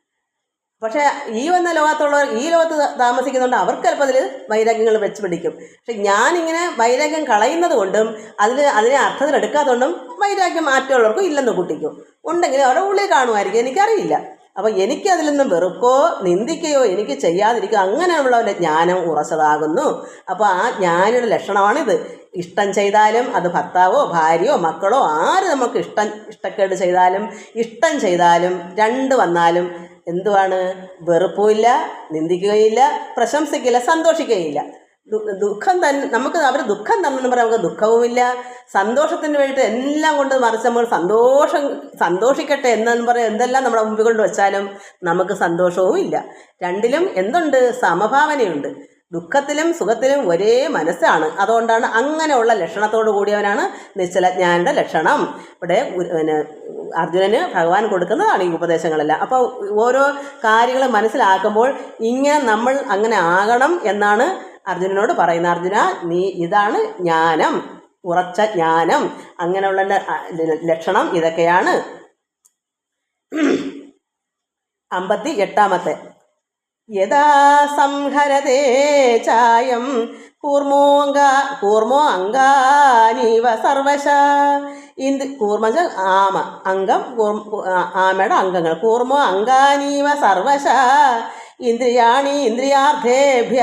പക്ഷേ ഈ വന്ന ലോകത്തുള്ളവർ ഈ ലോകത്ത് താമസിക്കുന്നുണ്ട് അവർക്ക് ചിലപ്പോൾ അതിൽ വൈരാഗ്യങ്ങൾ വെച്ച് പിടിക്കും. പക്ഷെ ഞാനിങ്ങനെ വൈരാഗ്യം കളയുന്നത് കൊണ്ടും അതിൽ അതിനെ അർത്ഥത്തിലെടുക്കാത്തതുകൊണ്ടും വൈരാഗ്യം മാറ്റമുള്ളവർക്കും ഇല്ലെന്ന് കുട്ടിക്കും. ഉണ്ടെങ്കിൽ അവരുടെ ഉള്ളിൽ കാണുമായിരിക്കും. എനിക്കറിയില്ല. അപ്പോൾ എനിക്ക് അതിൽ നിന്നും വെറുക്കോ നിന്ദിക്കുകയോ എനിക്ക് ചെയ്യാതിരിക്കുക അങ്ങനെയുള്ള ജ്ഞാനം ഉറച്ചതാകുന്നു. അപ്പോൾ ആ ജ്ഞാനിയുടെ ലക്ഷണമാണിത്. ഇഷ്ടം ചെയ്താലും അത് ഭർത്താവോ ഭാര്യയോ മക്കളോ ആര് നമുക്ക് ഇഷ്ടം ഇഷ്ടക്കേട് ചെയ്താലും ഇഷ്ടം ചെയ്താലും രണ്ട് വന്നാലും എന്തുവാണ്? വെറുപ്പുമില്ല നിന്ദിക്കുകയില്ല പ്രശംസിക്കില്ല സന്തോഷിക്കുകയില്ല. ദുഃഖം തന്നെ നമുക്ക് അവർ ദുഃഖം തന്നെന്ന് പറയാം നമുക്ക് ദുഃഖവുമില്ല. സന്തോഷത്തിന് വേണ്ടിയിട്ട് എല്ലാം കൊണ്ട് മറിച്ച് നമ്മൾ സന്തോഷം സന്തോഷിക്കട്ടെ എന്നു പറയാം എന്തെല്ലാം നമ്മുടെ മുമ്പിൽ കൊണ്ട് വെച്ചാലും നമുക്ക് സന്തോഷവും ഇല്ല രണ്ടിലും എന്തുണ്ട്? സമഭാവനയുണ്ട്. ദുഃഖത്തിലും സുഖത്തിലും ഒരേ മനസ്സാണ്. അതുകൊണ്ടാണ് അങ്ങനെയുള്ള ലക്ഷണത്തോടു കൂടിയവനാണ് നിശ്ചലജ്ഞാനിയുടെ ലക്ഷണം. ഇവിടെ പിന്നെ അർജുനന് ഭഗവാൻ കൊടുക്കുന്നതാണ് ഈ ഉപദേശങ്ങളെല്ലാം. അപ്പോൾ ഓരോ കാര്യങ്ങൾ മനസ്സിലാക്കുമ്പോൾ ഇങ്ങനെ നമ്മൾ അങ്ങനെ ആകണം എന്നാണ് അർജുനനോട് പറയുന്നത്. അർജുന നീ ഇതാണ് ജ്ഞാനം ഉറച്ച ജ്ഞാനം. അങ്ങനെയുള്ള ലക്ഷണം ഇതൊക്കെയാണ്. അമ്പത്തി എട്ടാമത്തെ യഥാ സംഹരതേ ചായം. കൂർമോങ്ക കൂർമോ അങ്കാനീവ സർവശ. ഇന്ദി കൂർമജ ആമ അംഗം ആമയുടെ അംഗങ്ങൾ. കൂർമോ അങ്കാനീവ സർവശ. ഇന്ദ്രിയാണി ഇന്ദ്രിയാർത്ഥേഭ്യ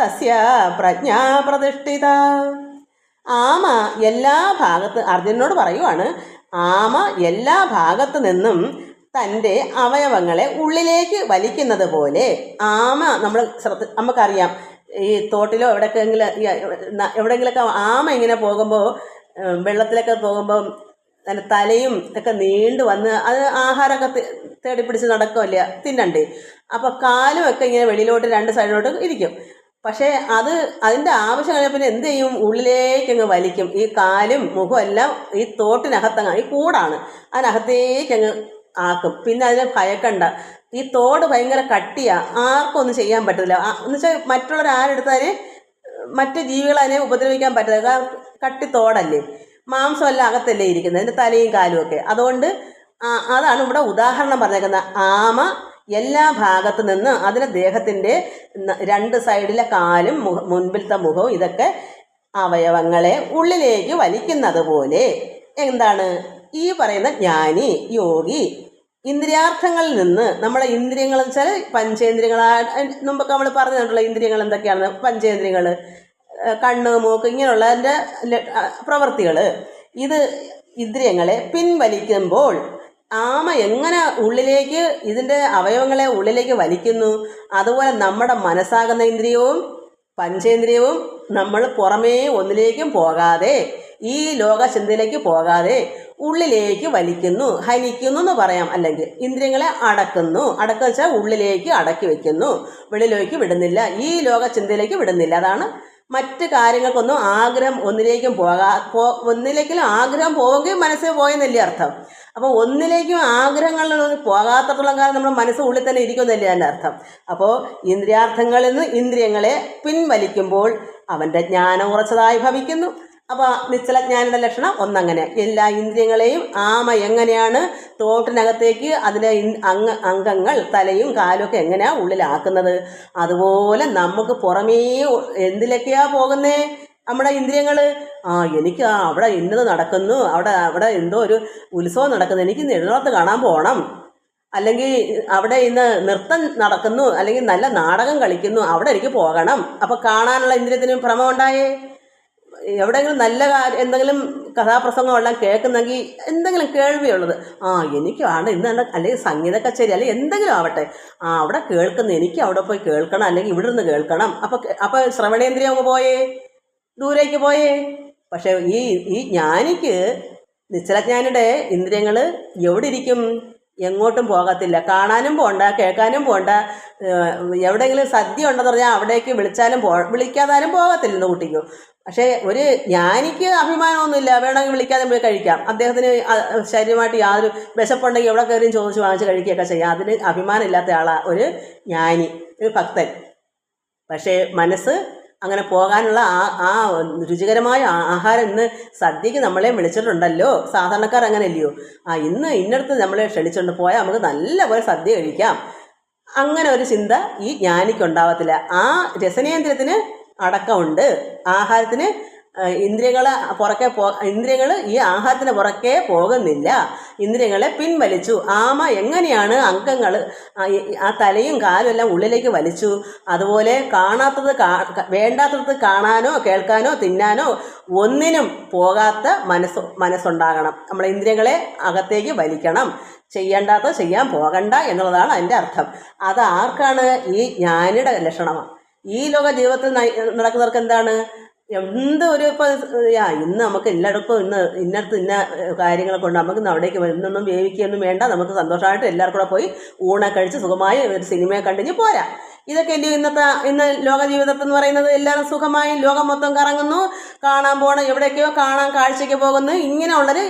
തസ്യ പ്രജ്ഞാ പ്രതിഷ്ഠിത. ആമ എല്ലാ ഭാഗത്ത് അർജുനോട് പറയുവാണ് ആമ എല്ലാ ഭാഗത്തു നിന്നും തന്റെ അവയവങ്ങളെ ഉള്ളിലേക്ക് വലിക്കുന്നത് പോലെ ആമ നമ്മൾ ശ്രദ്ധ നമുക്കറിയാം. ഈ തോട്ടിലോ എവിടെക്കെങ്കിലും എവിടെയെങ്കിലൊക്കെ ആമ ഇങ്ങനെ പോകുമ്പോൾ വെള്ളത്തിലൊക്കെ പോകുമ്പോൾ അതിന്റെ തലയും ഒക്കെ നീണ്ടു വന്ന് അത് ആഹാരമൊക്കെ തേടി പിടിച്ച് നടക്കുമല്ലേ തിന്നണ്ടേ? അപ്പോൾ കാലും ഒക്കെ ഇങ്ങനെ വെളിയിലോട്ട് രണ്ട് സൈഡിലോട്ട് ഇരിക്കും. പക്ഷേ അത് അതിന്റെ ആവശ്യം കഴിഞ്ഞാൽ പിന്നെ എന്ത് ചെയ്യും? ഉള്ളിലേക്ക് അങ്ങ് വലിക്കും. ഈ കാലും മുഖവും എല്ലാം ഈ തോട്ടിനകത്തങ്ങ് ഈ കൂടാണ്. അതിനകത്തേക്ക് അങ്ങ് ആക്കും. പിന്നെ അതിനെ ഭയക്കണ്ട. ഈ തോട് ഭയങ്കര കട്ടിയാ. ആർക്കും ഒന്നും ചെയ്യാൻ പറ്റത്തില്ല. എന്ന് വെച്ചാൽ മറ്റുള്ളവർ ആരെടുത്താലേ മറ്റ് ജീവികൾ അതിനെ ഉപദ്രവിക്കാൻ പറ്റില്ല കാരണം കട്ടി തോടല്ലേ. മാംസമെല്ലാം അകത്തല്ലേ ഇരിക്കുന്നത്. അതിന്റെ തലയും കാലും ഒക്കെ. അതുകൊണ്ട് അതാണ് ഇവിടെ ഉദാഹരണം പറഞ്ഞേക്കുന്നത്. ആമ എല്ലാ ഭാഗത്തു നിന്ന് അതിന്റെ ദേഹത്തിന്റെ രണ്ട് സൈഡിലെ കാലും മുൻപിലത്തെ മുഖവും ഇതൊക്കെ അവയവങ്ങളെ ഉള്ളിലേക്ക് വലിക്കുന്നത് പോലെ എന്താണ്? ഈ പറയുന്ന ജ്ഞാനി യോഗി ഇന്ദ്രിയാർത്ഥങ്ങളിൽ നിന്ന് നമ്മുടെ ഇന്ദ്രിയങ്ങൾ എന്ന് വെച്ചാൽ പഞ്ചേന്ദ്രിയങ്ങൾ മുമ്പൊക്കെ നമ്മൾ പറഞ്ഞിട്ടുള്ള ഇന്ദ്രിയങ്ങൾ എന്തൊക്കെയാണ്? പഞ്ചേന്ദ്രിയങ്ങൾ കണ്ണ് മൂക്ക് ഇങ്ങനെയുള്ളതിന്റെ പ്രവൃത്തികൾ ഇത് ഇന്ദ്രിയങ്ങളെ പിൻവലിക്കുമ്പോൾ ആമ എങ്ങനെ ഉള്ളിലേക്ക് ഇതിന്റെ അവയവങ്ങളെ ഉള്ളിലേക്ക് വലിക്കുന്നു? അതുപോലെ നമ്മുടെ മനസ്സാകുന്ന ഇന്ദ്രിയവും പഞ്ചേന്ദ്രിയവും നമ്മൾ പുറമേ ഒന്നിലേക്കും പോകാതെ ഈ ലോകചിന്തയിലേക്ക് പോകാതെ ഉള്ളിലേക്ക് വലിക്കുന്നു ഹനിക്കുന്നു എന്ന് പറയാം. അല്ലെങ്കിൽ ഇന്ദ്രിയങ്ങളെ അടക്കുന്നു. അടക്കുക വെച്ചാൽ ഉള്ളിലേക്ക് അടക്കി വെക്കുന്നു. വെളിയിലേക്ക് വിടുന്നില്ല. ഈ ലോകചിന്തയിലേക്ക് വിടുന്നില്ല. അതാണ് മറ്റ് കാര്യങ്ങൾക്കൊന്നും ആഗ്രഹം ഒന്നിലേക്കും പോകാ പോ ഒന്നിലേക്കും ആഗ്രഹം പോവുകയും മനസ്സിൽ പോയെന്നല്ലേ അർത്ഥം. അപ്പോൾ ഒന്നിലേക്കും ആഗ്രഹങ്ങളിലൊന്നും പോകാത്തത്തോളം കാലം നമ്മുടെ മനസ്സ് ഉള്ളിൽ തന്നെ ഇരിക്കുമെന്നല്ലേ തന്നെയാണ് അർത്ഥം. അപ്പോൾ ഇന്ദ്രിയാർത്ഥങ്ങളിൽ നിന്ന് ഇന്ദ്രിയങ്ങളെ പിൻവലിക്കുമ്പോൾ അവന്റെ ജ്ഞാനം ഉറച്ചതായി ഭവിക്കുന്നു. അപ്പോൾ നിശ്ചലജ്ഞാനിയുടെ ലക്ഷണം ഒന്നങ്ങനെ. എല്ലാ ഇന്ദ്രിയങ്ങളെയും ആമ എങ്ങനെയാണ് തോട്ടിനകത്തേക്ക് അതിന്റെ അംഗ അംഗങ്ങൾ തലയും കാലും ഒക്കെ എങ്ങനെയാണ് ഉള്ളിലാക്കുന്നത്? അതുപോലെ നമുക്ക് പുറമേ എന്തിലൊക്കെയാണ് പോകുന്നത് പോകുന്നേ? നമ്മുടെ ഇന്ദ്രിയങ്ങൾ ആ എനിക്ക് ആ അവിടെ ഇന്നത് നടക്കുന്നു അവിടെ അവിടെ എന്തോ ഒരു ഉത്സവം നടക്കുന്നു എനിക്ക് നെടുനോർത്ത് കാണാൻ പോകണം അല്ലെങ്കിൽ അവിടെ ഇന്ന് നൃത്തം നടക്കുന്നു അല്ലെങ്കിൽ നല്ല നാടകം കളിക്കുന്നു അവിടെ എനിക്ക് പോകണം. അപ്പോൾ കാണാനുള്ള ഇന്ദ്രിയത്തിന് ഭ്രമം ഉണ്ടായേ എവിടെയെങ്കിലും നല്ല എന്തെങ്കിലും കഥാപ്രസംഗമെല്ലാം കേൾക്കുന്നെങ്കിൽ എന്തെങ്കിലും കേൾവിയുള്ളത്. ആ എനിക്കാണ് ഇന്ന് തന്നെ അല്ലെങ്കിൽ സംഗീത കച്ചേരി അല്ലെങ്കിൽ എന്തെങ്കിലും ആവട്ടെ. ആ അവിടെ കേൾക്കുന്നു എനിക്ക് അവിടെ പോയി കേൾക്കണം അല്ലെങ്കിൽ ഇവിടെ നിന്ന് കേൾക്കണം അപ്പോൾ അപ്പോൾ ശ്രവണേന്ദ്രിയം പോയേ? ദൂരേക്ക് പോയേ? പക്ഷേ ഈ ഈ ജ്ഞാനിക്ക് നിശ്ചലജ്ഞാനിയുടെ ഇന്ദ്രിയങ്ങൾ എവിടെ ഇരിക്കും എങ്ങോട്ടും പോകത്തില്ല. കാണാനും പോണ്ട കേൾക്കാനും പോണ്ട. എവിടെയെങ്കിലും സദ്യ ഉണ്ടെന്ന് പറഞ്ഞാൽ അവിടേക്ക് വിളിച്ചാലും പോ വിളിക്കാതാരും പോകത്തില്ലെന്ന് കുട്ടിക്കോ. പക്ഷേ ഒരു ജ്ഞാനിക്ക് അഭിമാനമൊന്നുമില്ല. വേണമെങ്കിൽ വിളിക്കാതെ പോയി കഴിക്കാം. അദ്ദേഹത്തിന് ശരീരമായിട്ട് യാതൊരു വിശപ്പുണ്ടെങ്കിൽ എവിടെ കയറിയും ചോദിച്ച് വാങ്ങിച്ച് കഴിക്കുകയൊക്കെ ചെയ്യാം. അതിന് അഭിമാനമില്ലാത്ത ആളാണ് ആളാ ഒരു ജ്ഞാനി ഒരു ഭക്തൻ. പക്ഷേ മനസ്സ് അങ്ങനെ പോകാനുള്ള ആ ആ രുചികരമായ ആഹാരം ഇന്ന് സദ്യക്ക് നമ്മളെ വിളിച്ചിട്ടുണ്ടല്ലോ. സാധാരണക്കാർ അങ്ങനെയല്ലയോ? ആ ഇന്ന് ഇന്നടത്ത് നമ്മളെ ക്ഷണിച്ചുകൊണ്ട് പോയാൽ നമുക്ക് നല്ലപോലെ സദ്യ കഴിക്കാം. അങ്ങനെ ഒരു ചിന്ത ഈ ജ്ഞാനിക്കുണ്ടാവത്തില്ല. ആ രസനേന്ദ്രത്തിന് അടക്കമുണ്ട്. ആഹാരത്തിന് ഇന്ദ്രിയങ്ങൾ പുറക്കെ പോ ഇന്ദ്രിയങ്ങൾ ഈ ആഹാരത്തിന് പുറക്കെ പോകുന്നില്ല. ഇന്ദ്രിയങ്ങളെ പിൻവലിച്ചു. ആമ എങ്ങനെയാണ് അംഗങ്ങൾ ആ തലയും കാലും എല്ലാം ഉള്ളിലേക്ക് വലിച്ചു? അതുപോലെ കാണാത്തത് വേണ്ടാത്തത് കാണാനോ കേൾക്കാനോ തിന്നാനോ ഒന്നിനും പോകാത്ത മനസ്സ് മനസ്സുണ്ടാകണം. നമ്മൾ ഇന്ദ്രിയങ്ങളെ അകത്തേക്ക് വലിക്കണം. ചെയ്യേണ്ടാത്തത് ചെയ്യാൻ പോകണ്ട എന്നുള്ളതാണ് അതിന്റെ അർത്ഥം. അത് ആർക്കാണ് ഈ ജ്ഞാനിയുടെ ലക്ഷണമാണ് ഈ ലോക ജീവിതത്തിൽ നടക്കുന്നവർക്ക് എന്താണ്? എന്ത് ഒരു യാ ഇന്ന് നമുക്ക് എല്ലായിടത്തും ഇന്ന് ഇന്നടത്ത് ഇന്ന കാര്യങ്ങളൊക്കെ ഉണ്ട്. നമുക്ക് അവിടേക്ക്. ഇന്നൊന്നും വേവിക്കുകയൊന്നും വേണ്ട. നമുക്ക് സന്തോഷമായിട്ട് എല്ലാവർക്കും കൂടെ പോയി ഊണെ കഴിച്ച് സുഖമായി ഒരു സിനിമയെ കണ്ടിഞ്ഞ് പോരാ. ഇതൊക്കെ എന്റെ ഇന്നത്തെ ഇന്ന് ലോക ജീവിതത്തിൽ എന്ന് പറയുന്നത് എല്ലാവരും സുഖമായി ലോകം മൊത്തം കറങ്ങുന്നു. കാണാൻ പോകണം എവിടേക്കോ കാണാൻ കാഴ്ചയ്ക്ക് പോകുന്നു. ഇങ്ങനെയുള്ളൊരു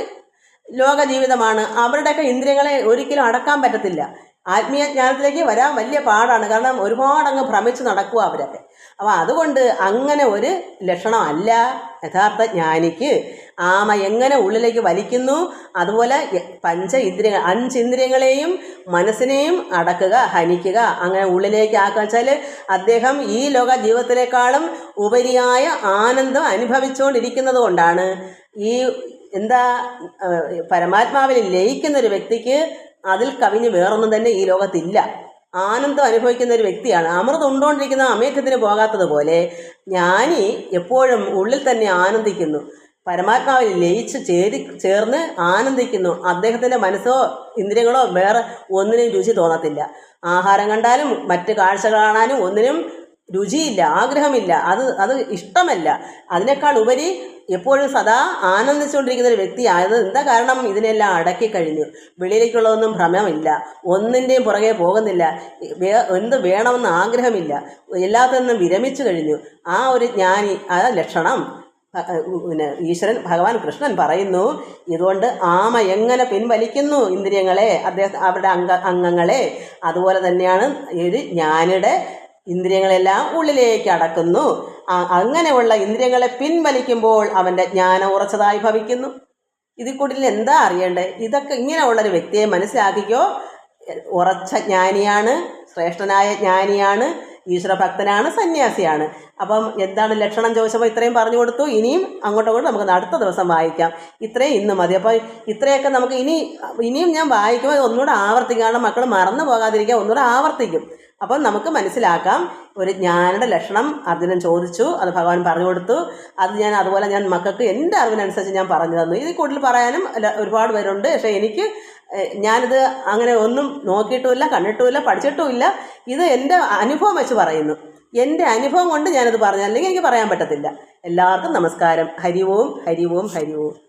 ലോക ജീവിതമാണ്. അവരുടെയൊക്കെ ഇന്ദ്രിയങ്ങളെ ഒരിക്കലും അടക്കാൻ പറ്റത്തില്ല. ആത്മീയ ജ്ഞാനത്തിലേക്ക് വരാൻ വലിയ പാടാണ്. കാരണം ഒരുപാടങ്ങ് ഭ്രമിച്ച് നടക്കുക അവരൊക്കെ. അപ്പോൾ അതുകൊണ്ട് അങ്ങനെ ഒരു ലക്ഷണമല്ല യഥാർത്ഥ ജ്ഞാനിക്ക്. ആമ എങ്ങനെ ഉള്ളിലേക്ക് വലിക്കുന്നു? അതുപോലെ പഞ്ച ഇന്ദ്രിയ അഞ്ച് ഇന്ദ്രിയങ്ങളെയും മനസ്സിനെയും അടക്കുക ഹനിക്കുക. അങ്ങനെ ഉള്ളിലേക്ക് ആക്കുക വെച്ചാൽ അദ്ദേഹം ഈ ലോക ജീവിതത്തിനേക്കാളും ഉപരിയായ ആനന്ദം അനുഭവിച്ചുകൊണ്ടിരിക്കുന്നത് കൊണ്ടാണ്. ഈ എന്താ പരമാത്മാവിൽ ലയിക്കുന്ന ഒരു വ്യക്തിക്ക് അതിൽ കവിഞ്ഞ് വേറൊന്നും തന്നെ ഈ ലോകത്തില്ല. ആനന്ദം അനുഭവിക്കുന്ന ഒരു വ്യക്തിയാണ്. അമൃതം ഉണ്ടോണ്ടിരിക്കുന്ന അമേഘത്തിന് പോകാത്തതുപോലെ ജ്ഞാനി എപ്പോഴും ഉള്ളിൽ തന്നെ ആനന്ദിക്കുന്നു. പരമാത്മാവിൽ ലയിച്ച് ചേരി ചേർന്ന് ആനന്ദിക്കുന്നു. അദ്ദേഹത്തിന്റെ മനസ്സോ ഇന്ദ്രിയങ്ങളോ വേറെ ഒന്നിനും രുചി തോന്നത്തില്ല. ആഹാരം കണ്ടാലും മറ്റ് കാഴ്ച കാണാനും ഒന്നിനും രുചിയില്ല ആഗ്രഹമില്ല അത് അത് ഇഷ്ടമല്ല. അതിനേക്കാൾ ഉപരി എപ്പോഴും സദാ ആനന്ദിച്ചുകൊണ്ടിരിക്കുന്ന ഒരു വ്യക്തിയായത് എന്താ കാരണം? ഇതിനെല്ലാം അടക്കി കഴിഞ്ഞു. വെളിയിലേക്കുള്ളതൊന്നും ഭ്രമമില്ല. ഒന്നിന്റെയും പുറകെ പോകുന്നില്ല. എന്ത് വേണമെന്ന് ആഗ്രഹമില്ല. എല്ലാത്തിനും വിരമിച്ചു കഴിഞ്ഞു. ആ ഒരു ജ്ഞാനി ആ ലക്ഷണം പിന്നെ ഈശ്വരൻ ഭഗവാൻ കൃഷ്ണൻ പറയുന്നു ഇതുകൊണ്ട് ആമ എങ്ങനെ പിൻവലിക്കുന്നു ഇന്ദ്രിയങ്ങളെ? അദ്ദേഹം അവരുടെ അംഗ അംഗങ്ങളെ. അതുപോലെ തന്നെയാണ് ഒരു ജ്ഞാനിയുടെ ഇന്ദ്രിയങ്ങളെല്ലാം ഉള്ളിലേക്ക് അടക്കുന്നു. അങ്ങനെയുള്ള ഇന്ദ്രിയങ്ങളെ പിൻവലിക്കുമ്പോൾ അവന്റെ ജ്ഞാനം ഉറച്ചതായി ഭവിക്കുന്നു. ഇതിൽ കൂടുതൽ എന്താ അറിയേണ്ടത് ഇതൊക്കെ ഇങ്ങനെയുള്ളൊരു വ്യക്തിയെ മനസ്സിലാക്കിക്കോ. ഉറച്ച ജ്ഞാനിയാണ് ശ്രേഷ്ഠനായ ജ്ഞാനിയാണ് ഈശ്വരഭക്തനാണ് സന്യാസിയാണ്. അപ്പം എന്താണ് ലക്ഷണം ചോദിച്ചപ്പോൾ ഇത്രയും പറഞ്ഞു കൊടുത്തു. ഇനിയും അങ്ങോട്ടും അങ്ങോട്ടും നമുക്ക് അടുത്ത ദിവസം വായിക്കാം. ഇത്രയും ഇന്ന് മതി. അപ്പോൾ ഇത്രയൊക്കെ നമുക്ക് ഇനി ഇനിയും ഞാൻ വായിക്കുമ്പോൾ ഒന്നുകൂടെ ആവർത്തിക്കും. മക്കൾ മറന്നു പോകാതിരിക്കാൻ ഒന്നുകൂടെ ആവർത്തിക്കും. അപ്പം നമുക്ക് മനസ്സിലാക്കാം. ഒരു ജ്ഞാനയുടെ ലക്ഷണം അർജുനൻ ചോദിച്ചു. അത് ഭഗവാൻ പറഞ്ഞു കൊടുത്തു. അത് ഞാൻ അതുപോലെ ഞാൻ മക്കൾക്ക് എന്റെ അറിവിനനുസരിച്ച് ഞാൻ പറഞ്ഞു തന്നു. ഇത് കൂടുതൽ പറയാനും ഒരുപാട് പേരുണ്ട്. പക്ഷേ എനിക്ക് ഞാനിത് അങ്ങനെ ഒന്നും നോക്കിയിട്ടുമില്ല കണ്ടിട്ടുമില്ല പഠിച്ചിട്ടുമില്ല. ഇത് എന്റെ അനുഭവം വെച്ച് പറയുന്നു. എന്റെ അനുഭവം കൊണ്ട് ഞാനത് പറഞ്ഞു. അല്ലെങ്കിൽ എനിക്ക് പറയാൻ പറ്റത്തില്ല. എല്ലാവർക്കും നമസ്കാരം. ഹരിവും ഹരിവും ഹരി ഓം ഹരി ഓം.